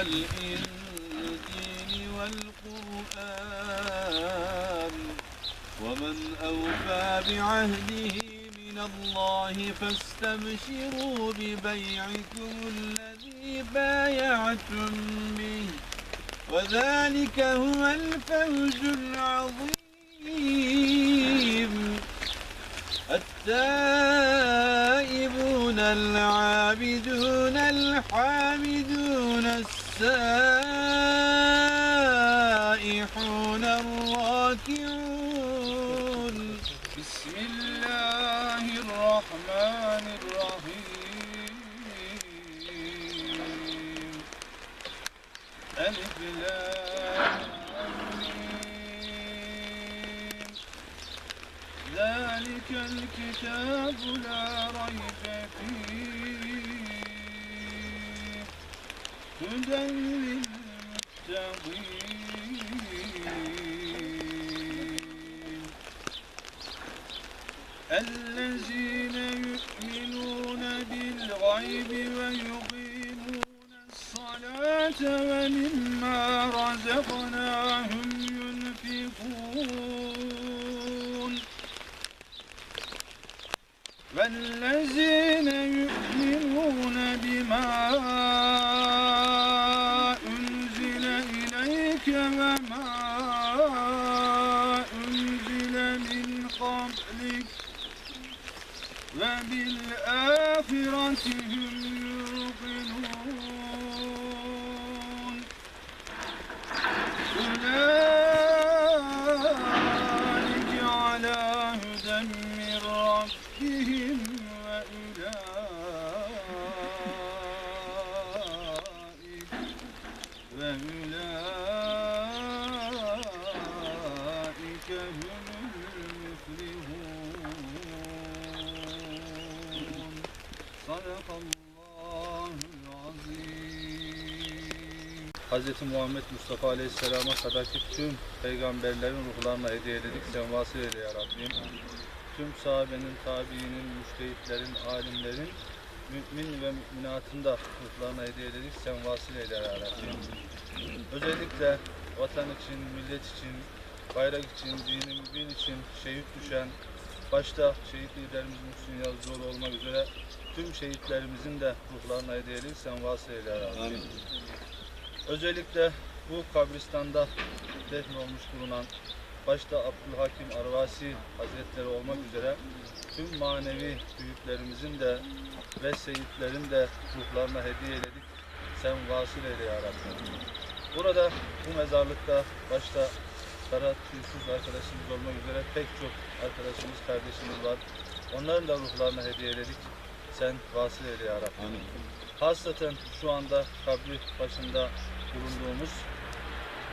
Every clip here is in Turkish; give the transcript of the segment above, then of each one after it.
والإنجيل والقرآن ومن أوفى بعهده من الله فاستبشروا ببيعكم الذي بايعتم به وذلك هو الفوز العظيم. التائبون العابدون الحامدون السائحون الراكعون. بسم الله الرحمن الرحيم. ألف. ذلك الكتاب لا ريب فيه. هدى للمتقين الذين يؤمنون بالغيب ويقيمون الصلاة ومما رزقناهم ينفقون والذين يؤمنون بما وبالآخرة هم يوقنون Hz. Muhammed Mustafa Aleyhisselam'a sadaki tüm peygamberlerin ruhlarına hediye edildik. Sen vasıl eyle ya Rabbim. Tüm sahabenin, tabiinin, müştehitlerin, alimlerin, mümin ve müminatın da ruhlarına hediye edildik. Sen vasıl eyle ya Rabbim. Özellikle vatan için, millet için, bayrak için, dinin, din için şehit düşen, başta şehit liderimiz Muhsin Yazıcıoğlu olmak üzere tüm şehitlerimizin de ruhlarına hediye edildik. Sen vasıl eyle ya Rabbim. Amin. Özellikle bu kabristanda defnolmuş bulunan başta Abdülhakim Arvasi Hazretleri olmak üzere tüm manevi büyüklerimizin de ve seyitlerin de ruhlarına hediye eyledik. Sen vasıl eyle ya Rabbi. Burada bu mezarlıkta başta Serhat Tüysüz arkadaşımız olmak üzere pek çok arkadaşımız, kardeşimiz var. Onların da ruhlarına hediye eyledik. Sen vasıl eyle ya Rabbi. Amin. Hasreten şu anda kabri başında bulunduğumuz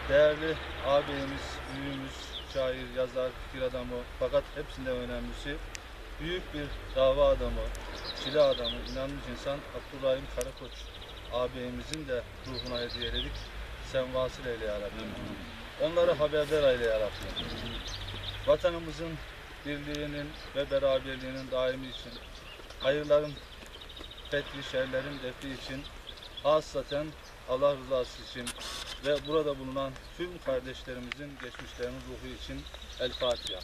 değerli ağabeyimiz, büyüğümüz, şair, yazar, fikir adamı fakat hepsinden önemlisi büyük bir dava adamı, çile adamı, inanmış insan Abdurrahim Karakoç ağabeyimizin de ruhuna hediye ededik. Sen vasıl eyle ya Rabbi. Onları haberdar eyle ya Rabbi. Vatanımızın birliğinin ve beraberliğinin daimi için, hayırların fethi, şerlerin defi için, hasaten Allah rızası için ve burada bulunan tüm kardeşlerimizin geçmişlerinin ruhu için El Fatiha.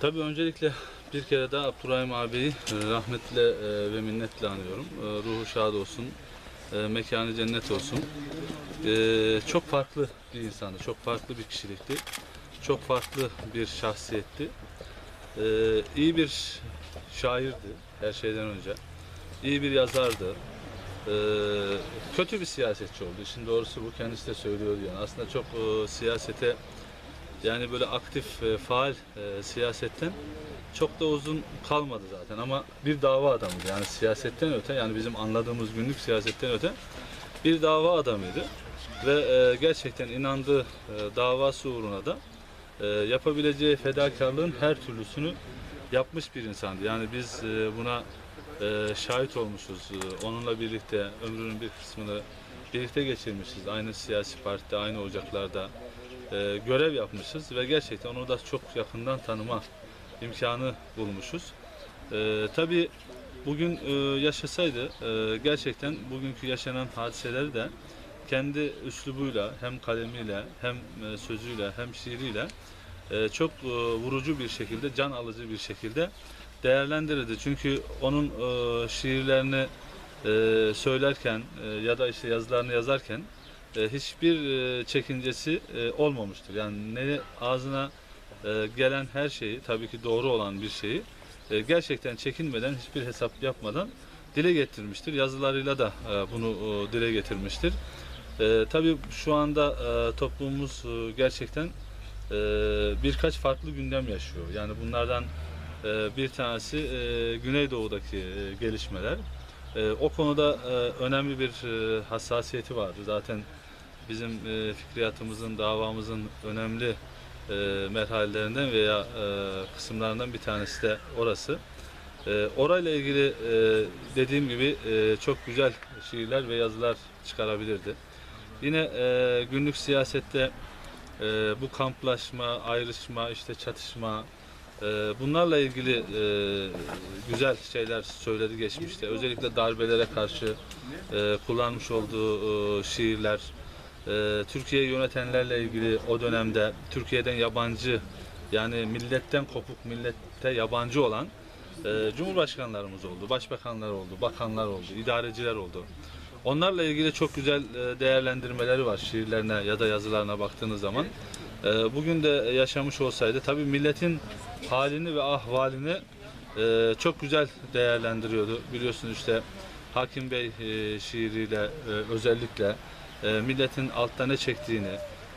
Tabii öncelikle bir kere daha Abdurrahim abiyi e, rahmetle e, ve minnetle anıyorum. E, Ruhu şad olsun, mekanı cennet olsun. Çok farklı bir insandı, çok farklı bir kişilikti. Çok farklı bir şahsiyetti. E, İyi bir şairdi her şeyden önce. İyi bir yazardı. E, Kötü bir siyasetçi oldu. İşin doğrusu bu kendisi de söylüyor yani. Aslında çok e, siyasete yani böyle aktif, e, faal e, siyasetten çok da uzun kalmadı zaten ama bir dava adamıydı. Yani siyasetten öte yani bizim anladığımız günlük siyasetten öte bir dava adamıydı. Ve e, gerçekten inandığı e, davası uğruna da e, yapabileceği fedakarlığın her türlüsünü yapmış bir insandı. Yani biz e, buna e, şahit olmuşuz. E, onunla birlikte ömrünün bir kısmını birlikte geçirmişiz. Aynı siyasi partide, aynı ocaklarda görev yapmışız ve gerçekten onu da çok yakından tanıma imkanı bulmuşuz. E, tabii bugün e, yaşasaydı gerçekten bugünkü yaşanan hadiseleri de kendi üslubuyla hem kalemiyle hem e, sözüyle hem şiiriyle e, çok e, vurucu bir şekilde can alıcı bir şekilde değerlendirirdi. Çünkü onun şiirlerini söylerken ya da işte yazılarını yazarken hiçbir çekincesi olmamıştır. Yani ne ağzına gelen her şeyi tabii ki doğru olan bir şeyi gerçekten çekinmeden hiçbir hesap yapmadan dile getirmiştir. Yazılarıyla da bunu dile getirmiştir. E, tabii şu anda e, toplumumuz e, gerçekten e, birkaç farklı gündem yaşıyor. Yani bunlardan e, bir tanesi e, Güneydoğu'daki e, gelişmeler. E, o konuda e, önemli bir e, hassasiyeti vardı. Zaten bizim e, fikriyatımızın, davamızın önemli e, merhalelerinden veya e, kısımlarından bir tanesi de orası. E, orayla ilgili e, dediğim gibi e, çok güzel şiirler ve yazılar çıkarabilirdi. Yine e, günlük siyasette e, bu kamplaşma, ayrışma, işte çatışma, e, bunlarla ilgili e, güzel şeyler söyledi geçmişte. Özellikle darbelere karşı e, kullanmış olduğu e, şiirler, e, Türkiye'yi yönetenlerle ilgili o dönemde Türkiye'den yabancı yani milletten kopuk, millette yabancı olan e, cumhurbaşkanlarımız oldu, başbakanlar oldu, bakanlar oldu, idareciler oldu. Onlarla ilgili çok güzel e, değerlendirmeleri var şiirlerine ya da yazılarına baktığınız zaman. E, Bugün de yaşamış olsaydı tabii milletin halini ve ahvalini e, çok güzel değerlendiriyordu. Biliyorsunuz işte Hakim Bey şiiriyle özellikle milletin altta ne çektiğini,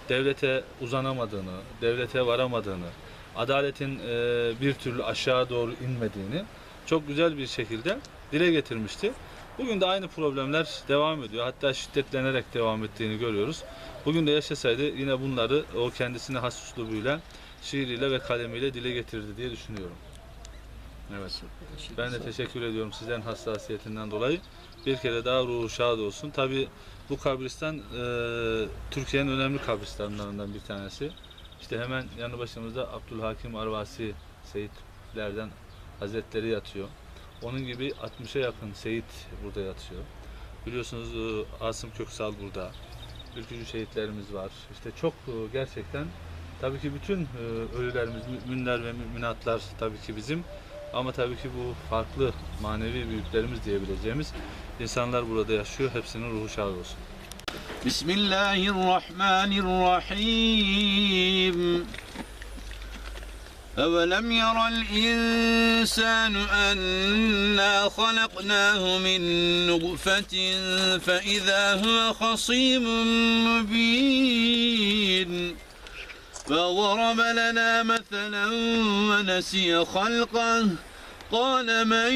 devlete uzanamadığını, devlete varamadığını, adaletin bir türlü aşağı doğru inmediğini çok güzel bir şekilde dile getirmişti. Bugün de aynı problemler devam ediyor. Hatta şiddetlenerek devam ettiğini görüyoruz. Bugün de yaşasaydı yine bunları o kendisine has üslubuyla, şiiriyle ve kalemiyle dile getirdi diye düşünüyorum. Evet. Ben de teşekkür ediyorum sizlerin hassasiyetinden dolayı. Bir kere daha ruhu şad olsun. Tabi bu kabristan e, Türkiye'nin önemli kabristanlarından bir tanesi. İşte hemen yanı başımızda Abdülhakim Arvasi Seyitlerden Hazretleri yatıyor. Onun gibi 60'a yakın şehit burada yatıyor. Biliyorsunuz e, Asım Köksal burada. Ülkücü şehitlerimiz var. İşte çok e, gerçekten tabii ki bütün e, ölülerimiz, müminler ve müminatlar tabii ki bizim. Ama tabii ki bu farklı manevi büyüklerimiz diyebileceğimiz insanlar burada yaşıyor. Hepsinin ruhu şad olsun. Bismillahirrahmanirrahim. أولم ير الإنسان أنا خلقناه من نطفة فإذا هو خصيم مبين فضرب لنا مثلا ونسي خلقه قال من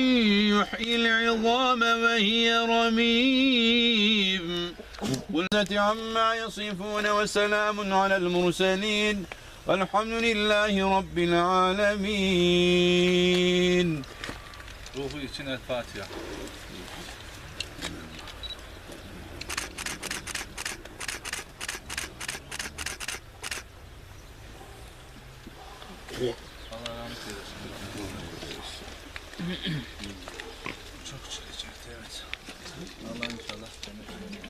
يحيي العظام وهي رميم قلت عما يصفون وسلام على المرسلين والحمد لله رب العالمين. روحي يتنا الفاتحة. الله يرحمك